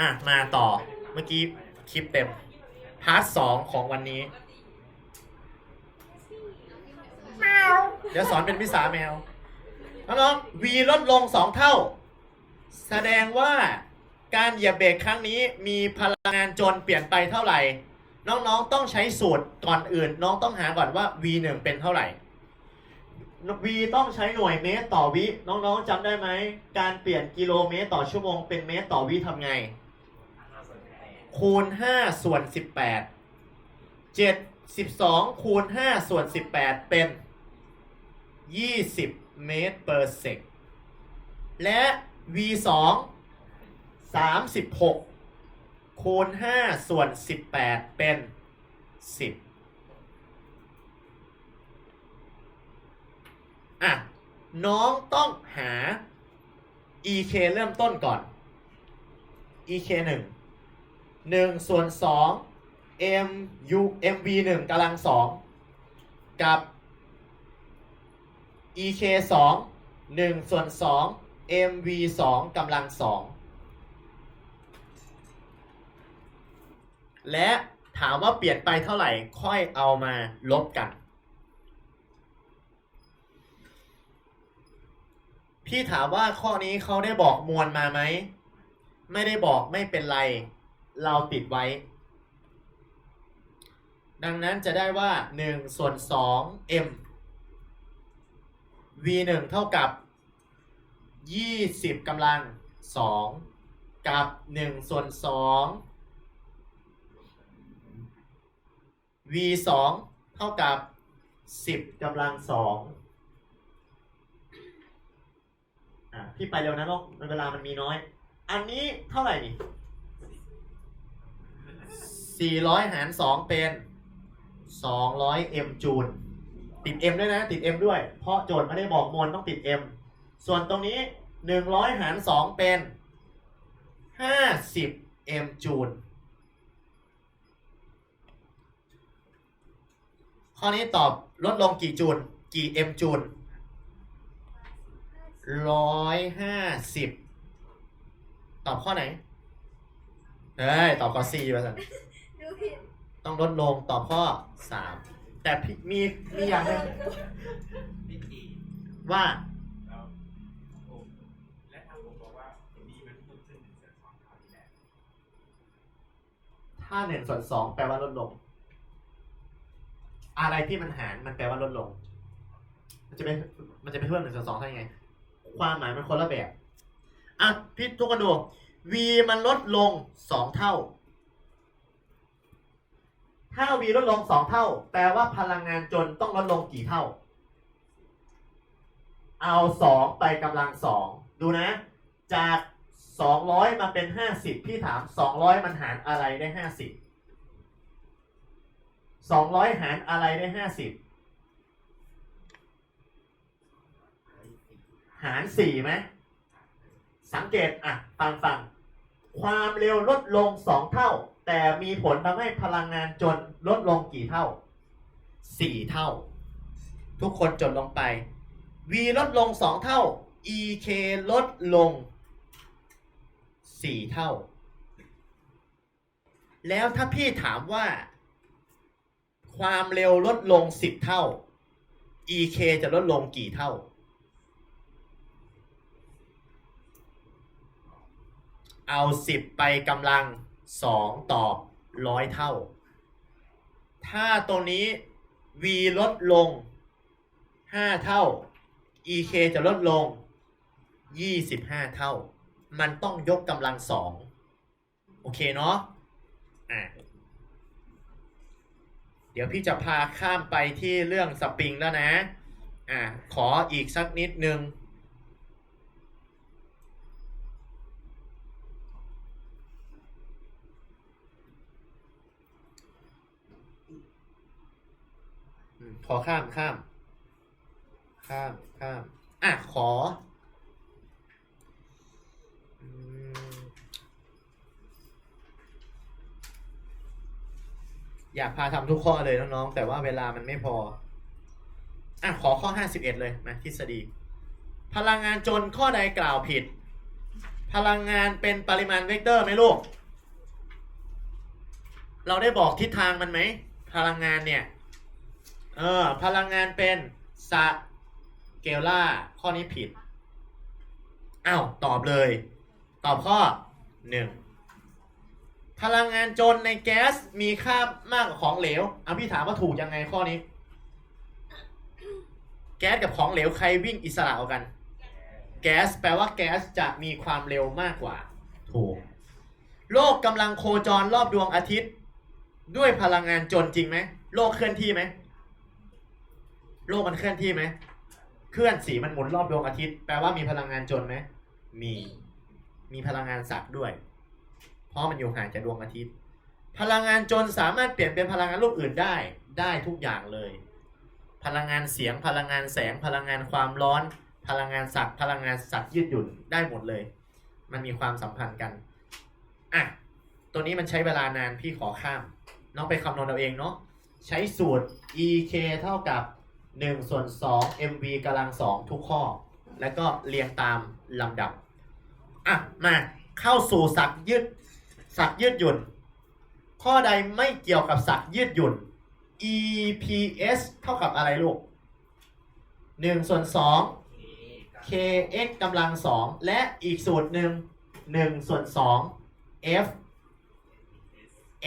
อะ มาต่อ เมื่อกี้คลิปเต็ม พาร์ทสองของวันนี้ แมว เดี๋ยวสอนเป็นภาษาแมว น้องๆ V ลดลง2เท่า แสดงว่าการเหยียบเบรกครั้งนี้มีพลังงานจนเปลี่ยนไปเท่าไหร่ น้องๆ ต้องใช้สูตรก่อนอื่น น้องต้องหาก่อนว่า V 1เป็นเท่าไหร่ V ต้องใช้หน่วยเมตรต่อวิ น้องๆจำได้ไหม การเปลี่ยนกิโลเมตรต่อชั่วโมงเป็นเมตรต่อวิทำไง คูณ5ส่วน18 7 12คูณ5ส่วน18เป็น20เมตร per sec และ v 2 36คูณ5ส่วน18เป็น10อะ น้องต้องหา ek เริ่มต้นก่อน ek 1 1 ส่วน 2 mu mv 1กำลัง 2 กับ ek 2 1 ส่วน 2 mv 2กำลัง 2 และถามว่าเปลี่ยนไปเท่าไหร่ค่อยเอามาลบกัน พี่ถามว่าข้อนี้เขาได้บอกมวลมาไหม ไม่ได้บอกไม่เป็นไร เราติดไว้ ดังนั้นจะได้ว่า 1 ส่วน 2 m v 1เท่ากับ 20กำลัง 2 กับ 1 ส่วน 2 v 2เท่ากับ 10กำลัง2อะพี่ไปเร็วนะลูกเวลามันมีน้อย อันนี้เท่าไหร่นี่ 400 หาร 2 เป็น 200 m จูล ติด m ด้วยนะ ติด m ด้วย เพราะโจทย์ไม่ได้บอกมวลต้องติด m ส่วนตรงนี้ 100 หาร 2 เป็น 50 m จูล ข้อนี้ตอบลดลงกี่จูล กี่ m จูลร้อยห้าสิบตอบข้อไหนเฮ้ย ตอบข้อ C มาสัน ผิดต้องลดลงตอบข้อสามแต่พี่มีมีอย่างหนึงพิธีว่าแล้วผมและทางผมบอกว่าดีมันเพิ่มขึ้นหนึ่งส่วนสองคราวที่แล้วถ้าหนึ่งส่วนสองแปลว่าลดลง อะไรที่มันหารมันแปลว่าลดลง มันจะเป็นมันจะเป็นเพิ่มหนึ่งส่วนสองได้ไง ความหมายมันคนละแบบ อะพี่ทุกคนดู v มันลดลงสองเท่า ถ้า v ลดลงสองเท่า แปลว่าพลังงานจนต้องลดลงกี่เท่า เอาสองไปกำลังสองดูนะ จากสองร้อยมาเป็นห้าสิบพี่ถามสองร้อยมันหารอะไรได้ห้าสิบสองร้อยหารอะไรได้ห้าสิบหารสี่ไหมสังเกตอะฟังฟังความเร็วลดลงสองเท่า แต่มีผลทำให้พลังงานจนลดลงกี่เท่า สี่เท่า ทุกคนจดลงไป v ลดลงสองเท่า ek ลดลงสี่เท่า แล้วถ้าพี่ถามว่า ความเร็วลดลงสิบเท่า ek จะลดลงกี่เท่า เอาสิบไปกำลัง สองตอบร้อยเท่า ถ้าตัวนี้ v ลดลงห้าเท่า ek จะลดลงยี่สิบห้าเท่า มันต้องยกกำลังสองโอเคเนาะอะเดี๋ยวพี่จะพาข้ามไปที่เรื่องสปริงแล้วนะ อะขออีกสักนิดนึง อืม ขอข้ามข้าม ข้ามข้าม อะ ขออยากพาทำทุกข้อเลยน้องๆ แต่ว่าเวลามันไม่พอ อะ ขอข้อ51เอ็ดเลยมาทฤษฎี พลังงานจนข้อใดกล่าวผิด พลังงานเป็นปริมาณเวกเตอร์ไหมลูก เราได้บอกทิศทางมันไหม พลังงานเนี่ย เออ พลังงานเป็นสเกลล่า ข้อนี้ผิดอ้าวตอบเลย ตอบข้อหนึ่งพลังงานจนในแก๊สมีค่ามากกว่าของเหลวเอาพี่ถามว่าถูกยังไงข้อนี้ แก๊สกับของเหลวใครวิ่งอิสระเอากัน แก๊สแปลว่าแก๊สจะมีความเร็วมากกว่า ถูก โลกกำลังโคจรรอบดวงอาทิตย์ ด้วยพลังงานจนจริงไหม โลกเคลื่อนที่ไหม โลกมันเคลื่อนที่ไหม เคลื่อนสีมันหมุนรอบดวงอาทิตย์ แปลว่ามีพลังงานจนไหม มี มีพลังงานสักด้วย เพราะมันอยู่ห่างจากดวงอาทิตย์ พลังงานจนสามารถเปลี่ยนเป็นพลังงานรูปอื่นได้ ได้ทุกอย่างเลย พลังงานเสียง พลังงานแสง พลังงานความร้อน พลังงานสัตว์ พลังงานสัตว์ยืดหยุ่น ได้หมดเลย มันมีความสัมพันธ์กัน อะ ตัวนี้มันใช้เวลานานพี่ขอข้าม น้องไปคำนวณเอาเองเนาะ ใช้สูตร ek เท่ากับ 1 ส่วน 2 mv กำลัง 2 ทุกข้อ แล้วก็เรียงตามลำดับ อะ มาเข้าสู่สักยืดสักยืดหยุ่น ข้อใดไม่เกี่ยวกับสักยืดหยุ่น eps เท่ากับอะไรลูก 1 ส่วน 2 kx กำลัง 2 และอีกสูตรหนึ่ง1 ส่วน 2 f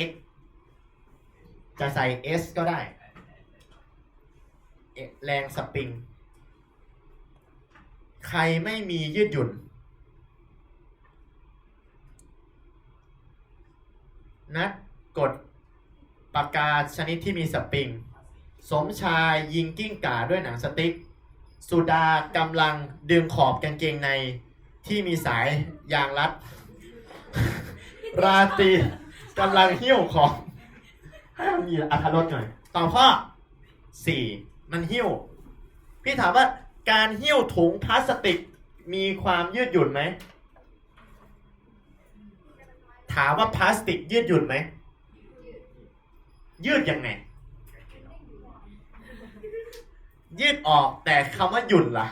x จะใส่ s ก็ได้ แรงสปริง ใครไม่มียืดหยุ่น นัดกดปากกาชนิดที่มีสปริง สมชายยิงกิ้งก่าด้วยหนังสติ๊ก สุดากำลังดึงขอบกางเกงในที่มีสายยางรัด ราตรีกำลังหิ้วของให้มันมีอัธรสหน่อย ต่อข้อสี่ มันหิ้ว พี่ถามว่าการหิ้วถุงพลาสติกมีความยืดหยุ่นไหม ถามว่าพลาสติกยืดหยุ่นไหม ยืดยังไง ยืดออกแต่คำว่าหยุ่นล่ะ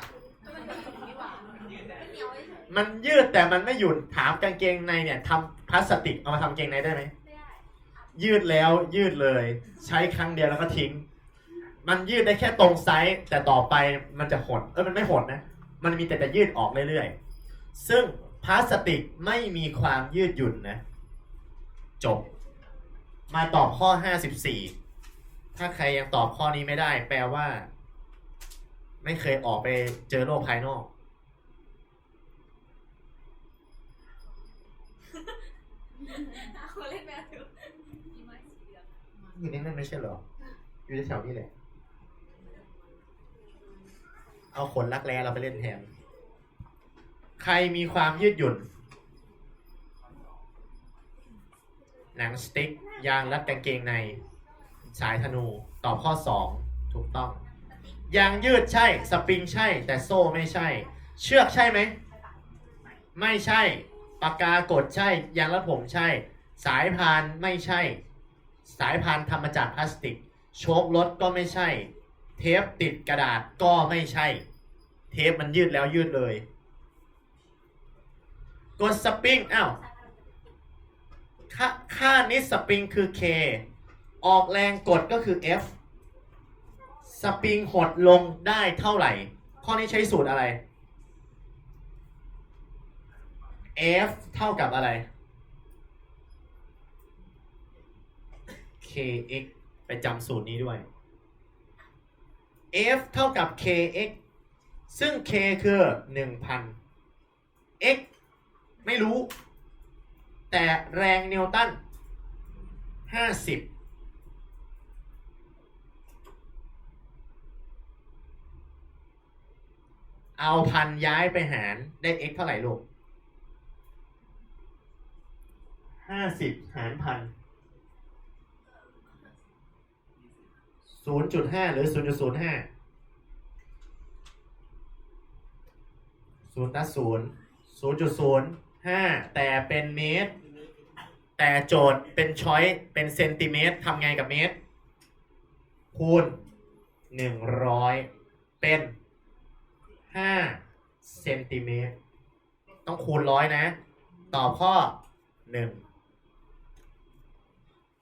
มันยืดแต่มันไม่หยุ่น ถามกางเกงในเนี่ยทำพลาสติกเอามาทำกางเกงในได้ไหม ยืดแล้วยืดเลย ใช้ครั้งเดียวแล้วก็ทิ้ง มันยืดได้แค่ตรงไซส์แต่ต่อไปมันจะหดเออมันไม่หดนะ มันมีแต่จะยืดออกเรื่อยๆ ซึ่งพลาสติกไม่มีความยืดหยุ่นนะ จบ มาตอบข้อ 54 ถ้าใครยังตอบข้อนี้ไม่ได้ แปลว่า ไม่เคยออกไปเจอโลกภายนอกคนเล่นแมวถืออยู่นี่นั่นไม่ใช่เหรอ อยู่แถวๆนี้แหละ เอาขนรักแร้เราไปเล่นแทน ใครมีความยืดหยุ่น หนังสติ๊ก ยางรัดกางเกงใน สายธนู ตอบข้อ 2 ถูกต้อง ยางยืดใช่ สปริงใช่ แต่โซ่ไม่ใช่ เชือกใช่ไหม ไม่ใช่ ปากกากดใช่ ยางรัดผมใช่ สายพานไม่ใช่ สายพานทำมาจากพลาสติก โชครถก็ไม่ใช่ เทปติดกระดาษก็ไม่ใช่ เทปมันยืดแล้วยืดเลย กดสปริงอ้าวค่าค่านิดสปริงคือ K ออกแรงกดก็คือ F สปริงหดลงได้เท่าไหร่ ข้อนี้ใช้สูตรอะไร F เท่ากับอะไร kx ไปจำสูตรนี้ด้วย f เท่ากับ kx ซึ่ง k คือ 1000 x ไม่รู้ แต่แรงนิวตัน 50เอาพันย้ายไปหารได้ x เท่าไหร่ลูก50หารพัน ศูนย์จุดห้าหรือศูนย์จุดศูนย์ห้าศูนย์ตัดศูนย์ศูนย์จุดศูนย์ห้าแต่เป็นเมตร แต่โจทย์เป็นช้อยเป็นเซนติเมตรทำไงกับเมตร คูณหนึ่งร้อยเป็นห้าเซนติเมตร ต้องคูณร้อยนะ ตอบข้อหนึ่ง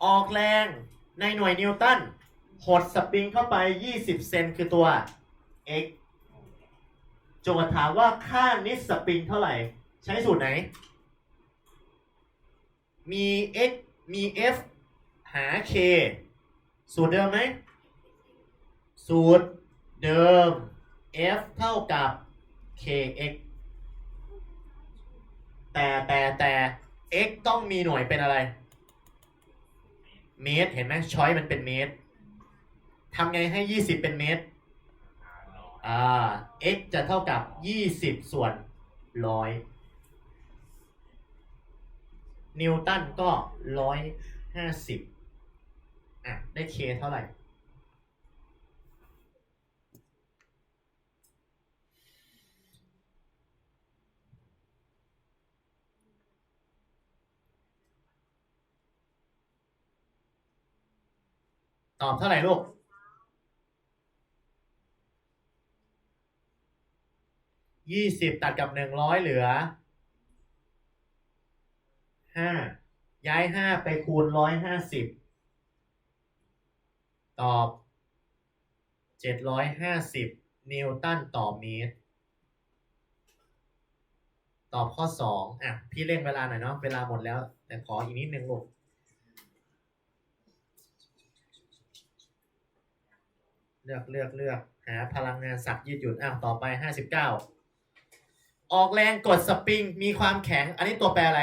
ออกแรงในหน่วยนิวตัน หดสปริงเข้าไป 20 เซนคือตัว x โจทย์ถามว่าค่านิดสปริงเท่าไหร่ ใช้สูตรไหน มี x มี f หา k สูตรเดิมไหม สูตรเดิม f เท่ากับ kx แต่แต่แต่ x ต้องมีหน่วยเป็นอะไร เมตร เห็นไหมช้อยมันเป็นเมตร ทำไงให้ 20 เป็นเมตร อ่า x จะเท่ากับ 20 ส่วนร้อยนิวตันก็ร้อยห้าสิบอะ ได้ k เท่าไหร่ ตอบเท่าไหร่ลูก ยี่สิบตัดกับหนึ่งร้อยเหลือห้าย้ายห้าไปคูณร้อยห้าสิบตอบเจ็ดร้อยห้าสิบนิวตันต่อเมตร ตอบข้อสองอะ พี่เร่งเวลาหน่อยเนาะเวลาหมดแล้ว แต่ขออีกนิดนึงลูกเลือกเลือกเลือกหาพลังงานสัตว์ยืดหยุ่นอะต่อไปห้าสิบเก้า ออกแรงกดสปริง มีความแข็ง อันนี้ตัวแปรอะไร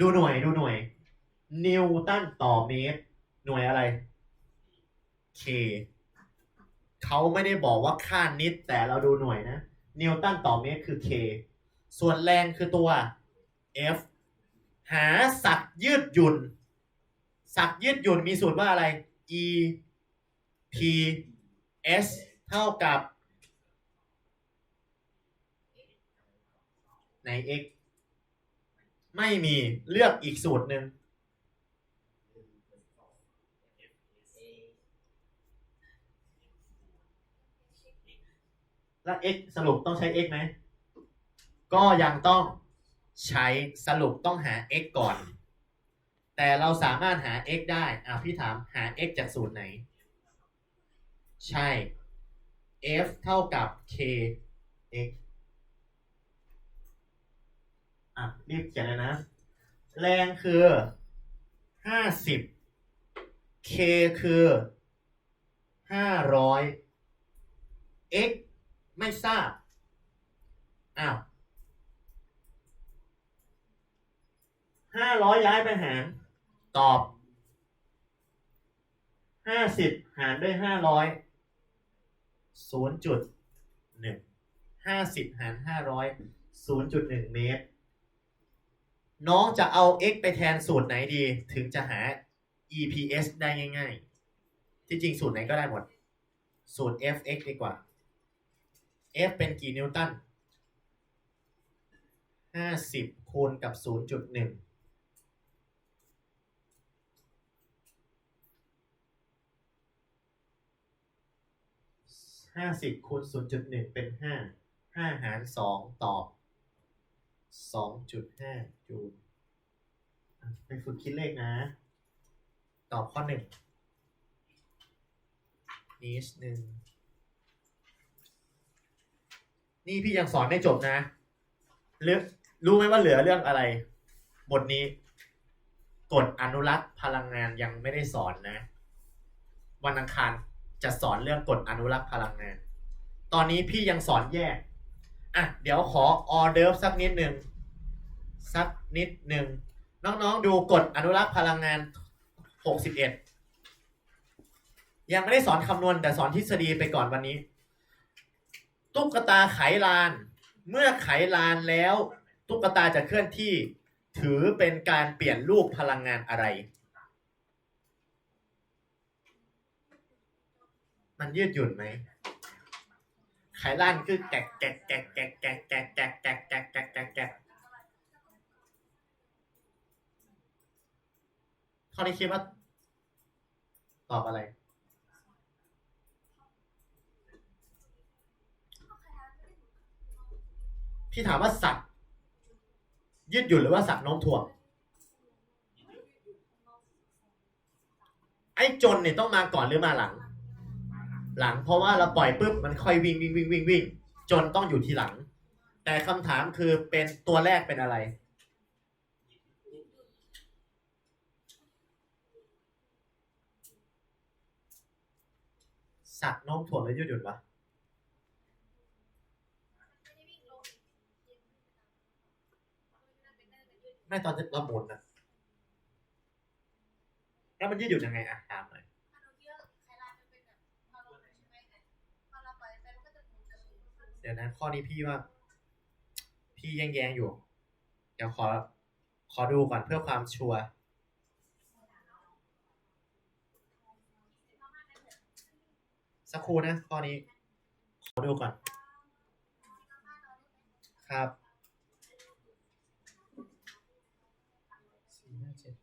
ดูหน่วยดูหน่วย นิวตันต่อเมตร หน่วยอะไร K เขาไม่ได้บอกว่าค่านิดแต่เราดูหน่วยนะ นิวตันต่อเมตรคือ K ส่วนแรงคือตัว F หาสัตว์ยืดหยุ่น สัตว์ยืดหยุ่นมีสูตรว่าอะไร E P S เท่ากับใน x ไม่มีเลือกอีกสูตรหนึ่งแล้ว x สรุปต้องใช้ x ไหม ก็ยังต้องใช้สรุปต้องหา x ก่อน แต่เราสามารถหา x ได้ อ่าพี่ถามหา x จากสูตรไหน ใช่ f เท่ากับ k x อะ รีบเขียนเลยนะ แรงคือห้าสิบ k คือห้าร้อย x ไม่ทราบ อ้าวห้าร้อยย้ายไปหาร ตอบห้าสิบหารด้วยห้าร้อย ศูนย์จุดหนึ่งห้าสิบหารห้าร้อยศูนย์จุดหนึ่งเมตร น้องจะเอา x ไปแทนสูตรไหนดี ถึงจะหา EPS ได้ง่าย ๆ ที่จริงสูตรไหนก็ได้หมด สูตร fx ดีกว่า f เป็นกี่นิวตัน50คูณกับ 0.1 50คูณ0.1เป็น5 5หาร2ตอบ2.5จูลอะไปฝึกคิดเลขนะ ตอบข้อหนึ่งนิดหนึ่งนี่พี่ยังสอนไม่จบนะเลือกรู้ไหมว่าเหลือเรื่องอะไร บทนี้กฎอนุรักษ์พลังงานยังไม่ได้สอนนะ วันอังคาร จะสอนเรื่องกฎอนุรักษ์พลังงาน ตอนนี้พี่ยังสอนแยก อะ เดี๋ยวขอออเดิร์ฟสักนิดหนึ่งสักนิดหนึ่งน้องๆดูกฎอนุรักษ์พลังงาน 61 ยังไม่ได้สอนคำนวณแต่สอนทฤษฎีไปก่อนวันนี้ ตุ๊กตาไขลาน เมื่อไขลานแล้ว ตุ๊กตาจะเคลื่อนที่ ถือเป็นการเปลี่ยนรูปพลังงานอะไร มันยืดหยุ่นไหมไขลานคือแกะแกะแกะแกะแกะแกะแกะแกะแกะแกะแกะแกะข้อนี้คิดว่า ตอบอะไรขที่ถามว่าสัตว์ยืดหยุ่นหรือว่าสัตว์น้มถ่วงไอ้จนเนี่ยต้องมาก่อนหรือมาหลัง หลังเพราะว่าเราปล่อยปุ๊บมันค่อยวิ่งวิ่งวิ่งวิ่งวิ่งจนต้องอยู่ทีหลัง แต่คำถามคือเป็นตัวแรกเป็นอะไร สัตว์โน้มถ่วงหรือยืดหยุ่นวะไม่ตอนเราหมุนนะแล้วมันยืดหยุ่นยังไงอะตามหน่อย เดี๋ยวนะ ข้อนี้พี่ว่า พี่แย้งๆอยู่ เดี๋ยวขอ ขอดูก่อนเพื่อความชัวร์สักครู่นะข้อนี้ ขอดูก่อน ครับสี่ห้าเจ็ด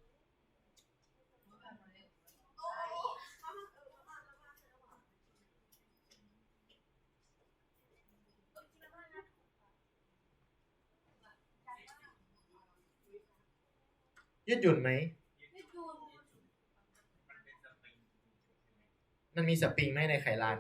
ยืดหยุ่นไหม มันมีสปริงไหมในไขลาน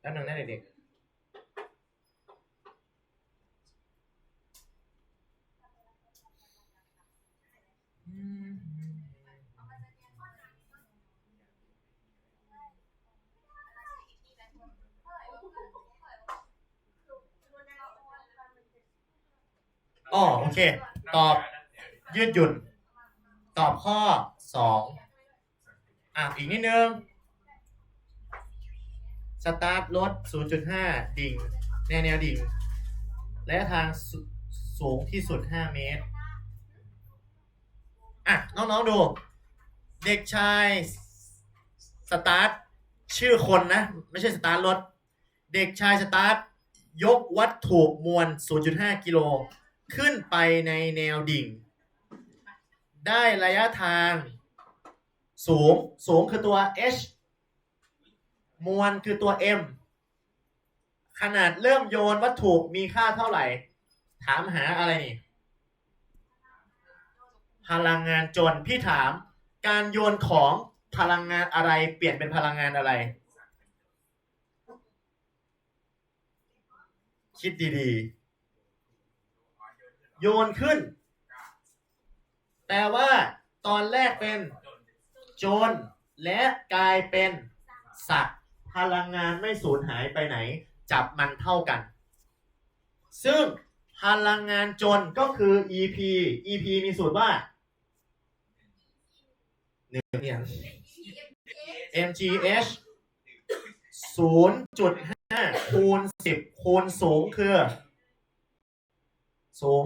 แป๊บนึงนะเด็กๆ อ๋อโอเค ตอบยืดหยุ่น ตอบข้อสองอะอีกนิดนึง สตาร์ทรถ 0.5 ดิ่ง แนวแนวดิ่ง และทางสสูงที่สุด 5 เมตร อะ น้อง ๆ ดู เด็กชาย สตาร์ท ชื่อคนนะ ไม่ใช่สตาร์ทรถ เด็กชายสตาร์ท ยกวัตถุมวล 0.5 กิโล ขึ้นไปในแนวดิ่ง ได้ระยะทาง สูง สูงคือตัว h มวลคือตัว m ขนาดเริ่มโยนวัตถุมีค่าเท่าไหร่ ถามหาอะไรนี่ พลังงานจนพี่ถาม การโยนของพลังงานอะไร เปลี่ยนเป็นพลังงานอะไร คิดดีๆ โยนขึ้น แต่ว่าตอนแรกเป็นโจรและกลายเป็นสัตว์พลังงานไม่สูญหายไปไหน จับมันเท่ากัน ซึ่งพลังงานจนก็คือ EP EP มีสูตรว่าหนึ่งเนี่ย mgh ศูนย์จุดห้าคูณสิบคูณสูงคือ สูง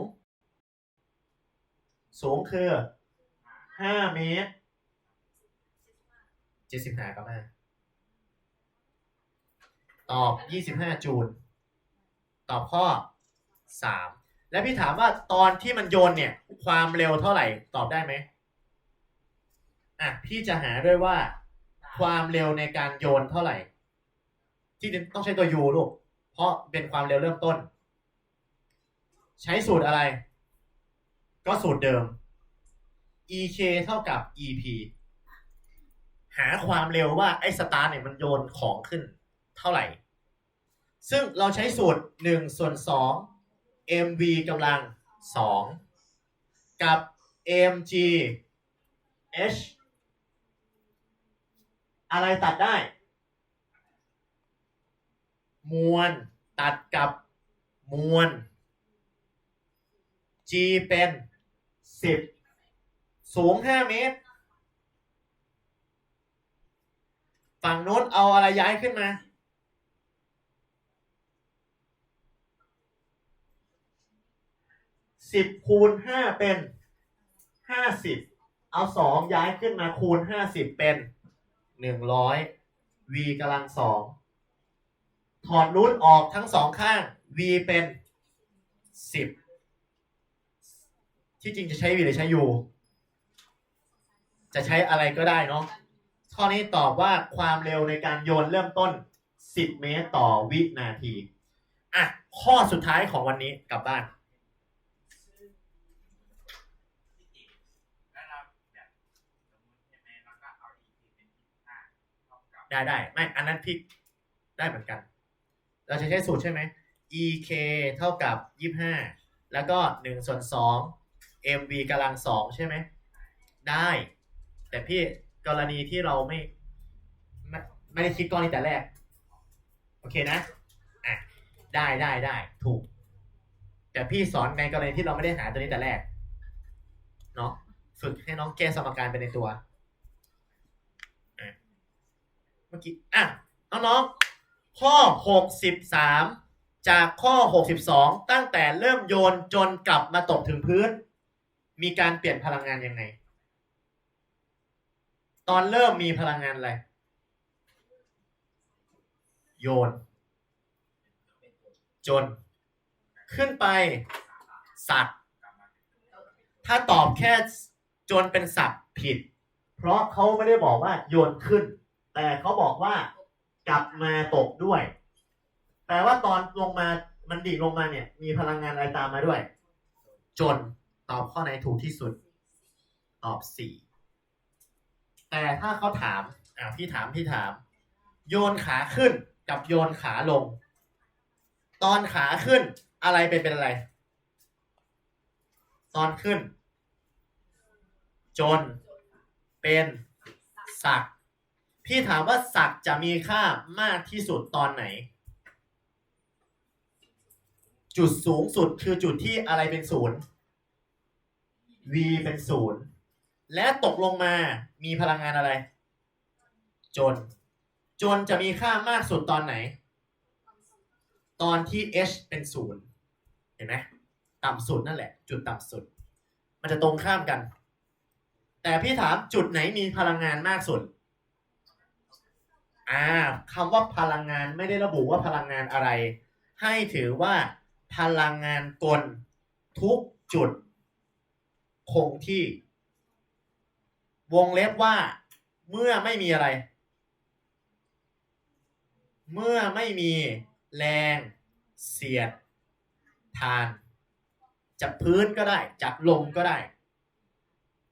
สูงคือห้าเมตรเจ็ดสิบห้าก็มาตอบยี่สิบห้าจูลตอบข้อสามและพี่ถามว่าตอนที่มันโยนเนี่ย ความเร็วเท่าไหร่ตอบได้ไหมอะพี่จะหาด้วยว่า ความเร็วในการโยนเท่าไหร่ ที่ต้องใช้ตัว u ลูก เพราะเป็นความเร็วเริ่มต้น ใช้สูตรอะไร ก็สูตรเดิม ek เท่ากับ ep หาความเร็วว่าไอ้สตาร์เนี่ยมันโยนของขึ้นเท่าไหร่ ซึ่งเราใช้สูตร1ส่วน2 mv กำลัง2กับ mg h อะไรตัดได้ มวลตัดกับมวล g เป็น 10สูง5เมตร ฝั่งโน้นเอาอะไรย้ายขึ้นมา สิบคูณห้าเป็นห้าสิบ เอาสองย้ายขึ้นมาคูณห้าสิบเป็นหนึ่งร้อย v กำลังสอง ถอดรูทออกทั้งสองข้าง v เป็นสิบ ที่จริงจะใช้ v หรือใช้ u จะใช้อะไรก็ได้เนาะข้อนี้ตอบว่าความเร็วในการโยนเริ่มต้น 10 เมตรต่อวินาทีอะข้อสุดท้ายของวันนี้กลับบ้านไหมแล้วก็เอา e เป็นยี่ห้าเท่ากับได้ได้ไม่อันนั้นพี่ได้เหมือนกัน เราจะใช้สูตรใช่ไหม ek เท่ากับ 25 แล้วก็1ส่วน2 mv กำลัง2ใช่ไหม ได้ แต่พี่กรณีที่เราไม่ ไม่ไม่ได้คิดก้อนนี้แต่แรก โอเคนะอะได้ได้ได้ถูก แต่พี่สอนในกรณีที่เราไม่ได้หาตัวนี้แต่แรกเนาะฝึกให้น้องแก้สมการไปในตัวเมื่อกี้อะน้องๆข้อ63จากข้อ 62 ตั้งแต่เริ่มโยนจนกลับมาตกถึงพื้น มีการเปลี่ยนพลังงานยังไง ตอนเริ่มมีพลังงานอะไร โยน จน ขึ้นไป สัตว์ ถ้าตอบแค่จนเป็นสัตว์ผิด เพราะเขาไม่ได้บอกว่าโยนขึ้น แต่เขาบอกว่ากลับมาตกด้วย แปลว่าตอนลงมามันดิ่งลงมาเนี่ย มีพลังงานอะไรตามมาด้วย จน ตอบข้อไหนถูกที่สุด ตอบสี่แต่ถ้าเขาถาม อ่าพี่ถามพี่ถาม โยนขาขึ้นกับโยนขาลง ตอนขาขึ้น อะไรเป็นเป็นอะไร ตอนขึ้น จน เป็นศัก พี่ถามว่าศักจะมีค่ามากที่สุดตอนไหน จุดสูงสุดคือจุดที่อะไรเป็นศูนย์ v เป็นศูนย์และตกลงมามีพลังงานอะไร จน จนจะมีค่ามากสุดตอนไหน ตอนที่ h เป็นศูนย์เห็นไหมต่ำสุดนั่นแหละ จุดต่ำสุด มันจะตรงข้ามกัน แต่พี่ถามจุดไหนมีพลังงานมากสุดอ่าคำว่าพลังงานไม่ได้ระบุว่าพลังงานอะไร ให้ถือว่าพลังงานกลทุกจุด คงที่ วงเล็บว่า เมื่อไม่มีอะไร เมื่อไม่มีแรง เสียด ทาน จากพื้นก็ได้ จากลมก็ได้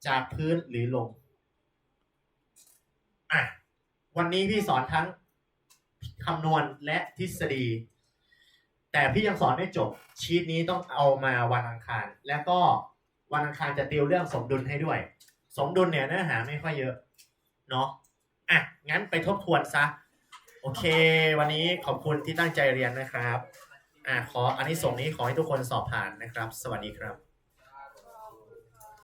จากพื้นหรือลมอะวันนี้พี่สอนทั้งคำนวณและทฤษฎี แต่พี่ยังสอนไม่จบชีตนี้ต้องเอามาวันอังคาร แล้วก็ วันอังคารจะติวเรื่องสมดุลให้ด้วย สมดุลเนี่ยเนื้อหาไม่ค่อยเยอะเนาะอะงั้นไปทบทวนซะ โอเค วันนี้ขอบคุณที่ตั้งใจเรียนนะครับ อะขออันนี้ส่งนี้ขอให้ทุกคนสอบผ่านนะครับ สวัสดีครับ